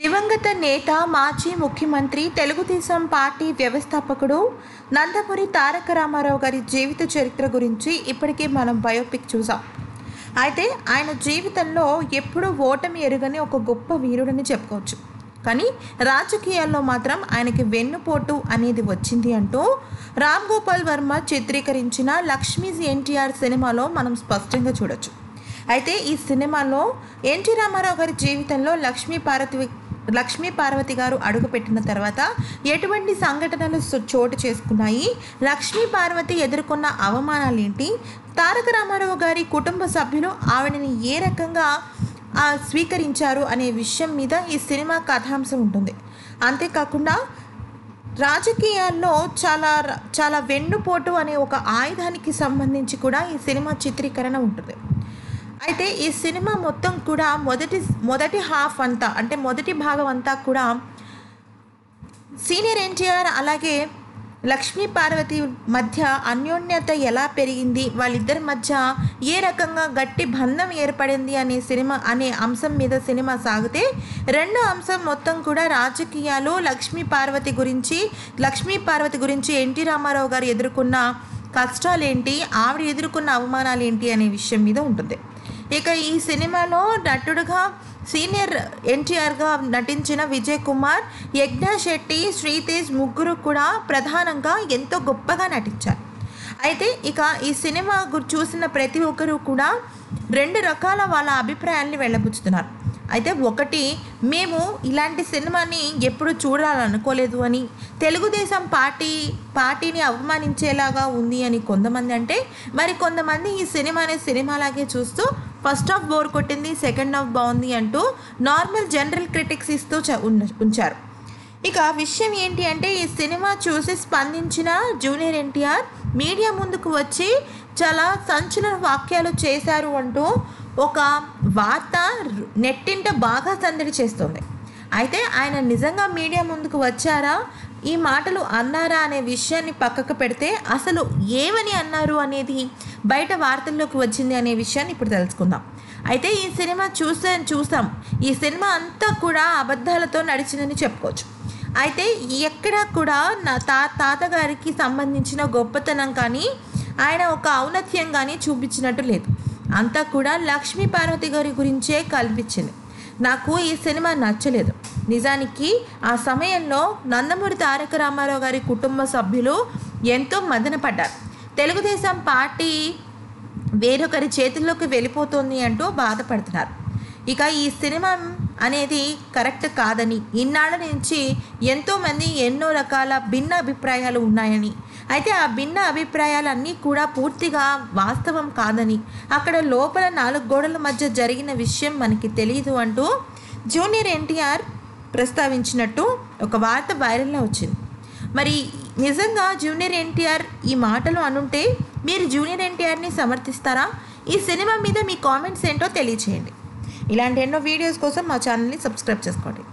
దివంగత నేత మాజీ ముఖ్యమంత్రి తెలుగుదేశం పార్టీ వ్యవస్థాపకుడు నందమూరి తారక రామారావు గారి జీవిత చరిత్ర గురించి ఇప్పటికే మనం బయోపిక్ చూసాం. అయితే ఆయన జీవితంలో ఎప్పుడూ ఓటమి ఎరుగని ఒక గొప్ప వీరుడని చెప్పుకోవచ్చు. కానీ రాజకీయాల్లో మాత్రం ఆయనకి వెన్నుపోటు అనేది వచ్చింది అంటూ రామ్ గోపాల్ వర్మ చిత్రీకరించిన లక్ష్మీజ్ ఎన్టీఆర్ సినిమాలో మనం స్పష్టంగా చూడొచ్చు. అయితే ఈ సినిమాలో ఎన్టీ రామారావు గారి జీవితంలో లక్ష్మీ పార్వతి లక్ష్మీ పార్వతి గారు అడుగుపెట్టిన తర్వాత ఎటువంటి సంఘటనలు చోటు చేసుకున్నాయి? లక్ష్మీ పార్వతి ఎదుర్కొన్న అవమానాలు ఏంటి తారక రామారావు గారి కుటుంబ సభ్యులు ఆవిడని ఏ రకంగా స్వీకరించారు అనే విషయం మీద ఈ సినిమా కథాంశం ఉంటుంది. అంతేకాకుండా రాజకీయాల్లో చాలా చాలా వెన్నుపోటు అనే ఒక ఆయుధానికి సంబంధించి కూడా ఈ సినిమా చిత్రీకరణ ఉంటుంది. అయితే ఈ సినిమా మొత్తం కూడా మొదటి మొదటి హాఫ్ అంతా అంటే మొదటి భాగం అంతా కూడా సీనియర్ ఎన్టీఆర్ అలాగే లక్ష్మీ పార్వతి మధ్య అన్యోన్యత ఎలా పెరిగింది వాళ్ళిద్దరి మధ్య ఏ రకంగా గట్టి బంధం ఏర్పడింది అనే సినిమా అనే అంశం మీద సినిమా సాగితే రెండో అంశం మొత్తం కూడా రాజకీయాలు లక్ష్మీ పార్వతి గురించి లక్ష్మీ పార్వతి గురించి ఎన్టీ రామారావు గారు ఎదుర్కొన్న కష్టాలేంటి? ఆవిడ ఎదుర్కొన్న అవమానాలు ఏంటి అనే విషయం మీద ఉంటుంది. ఇక ఈ సినిమాలో నటుడుగా సీనియర్ ఎన్టీఆర్గా నటించిన విజయ్ కుమార్ యజ్ఞ శెట్టి శ్రీతేజ్ ముగ్గురు కూడా ప్రధానంగా ఎంతో గొప్పగా నటించారు. అయితే ఇక ఈ సినిమా గు- చూసిన ప్రతి ఒక్కరూ కూడా రెండు రకాల వాళ్ళ అభిప్రాయాల్ని వెళ్ళబుచ్చుతున్నారు. అయితే ఒకటి మేము ఇలాంటి సినిమాని ఎప్పుడు చూడాలనుకోలేదు అని తెలుగుదేశం పార్టీ పార్టీని అవమానించేలాగా ఉంది అని కొంతమంది అంటే మరి కొంతమంది ఈ సినిమాని సినిమాలాగే చూస్తూ ఫస్ట్ హాఫ్ బోర్ కొట్టింది సెకండ్ హాఫ్ బాగుంది అంటూ నార్మల్ జనరల్ క్రిటిక్స్ ఇస్తూ చ- ఉంచారు. ఇక విషయం ఏంటి అంటే ఈ సినిమా చూసి స్పందించిన జూనియర్ ఎన్టీఆర్ మీడియా ముందుకు వచ్చి చాలా సంచలన వాక్యాలు చేశారు అంటూ ఒక వార్త నెట్టింట బాగా సందడి చేస్తుంది. అయితే ఆయన నిజంగా మీడియా ముందుకు వచ్చారా? ఈ మాటలు అన్నారా అనే విషయాన్ని పక్కకు పెడితే అసలు ఏమని అన్నారు అనేది బయట వార్తల్లోకి వచ్చింది అనే విషయాన్ని ఇప్పుడు తెలుసుకుందాం. అయితే ఈ సినిమా చూసే చూసాం ఈ సినిమా అంతా కూడా అబద్ధాలతో నడిచిందని చెప్పుకోవచ్చు. అయితే ఎక్కడ కూడా నా తా తాతగారికి సంబంధించిన గొప్పతనం కానీ ఆయన ఒక ఔన్నత్యం కానీ చూపించినట్టు లేదు. అంతా కూడా లక్ష్మీ పార్వతి గారి గురించే కల్పించింది. నాకు ఈ సినిమా నచ్చలేదు. నిజానికి ఆ సమయంలో నందమూరి తారక రామారావు గారి కుటుంబ సభ్యులు ఎంతో మదనపడ్డారు తెలుగుదేశం పార్టీ వేరొకరి చేతుల్లోకి వెళ్ళిపోతుంది అంటూ బాధపడుతున్నారు. ఇక ఈ సినిమా అనేది కరెక్ట్ కాదని ఇన్నాళ్ళ నుంచి ఎంతోమంది ఎన్నో రకాల భిన్న అభిప్రాయాలు ఉన్నాయని. అయితే ఆ భిన్న అభిప్రాయాలన్నీ కూడా పూర్తిగా వాస్తవం కాదని అక్కడ లోపల నాలుగు గోడల మధ్య జరిగిన విషయం మనకి తెలియదు అంటూ జూనియర్ ఎన్టీఆర్ ప్రస్తావించినట్టు ఒక వార్త వైరల్లో వచ్చింది. మరి నిజంగా జూనియర్ ఎన్టీఆర్ ఈ మాటలు అనుంటే మీరు జూనియర్ ఎన్టీఆర్ని సమర్థిస్తారా? ఈ సినిమా మీద మీ కామెంట్స్ ఏంటో తెలియచేయండి. ఇలాంటి ఎన్నో వీడియోస్ కోసం మా ఛానల్ని సబ్స్క్రైబ్ చేసుకోండి.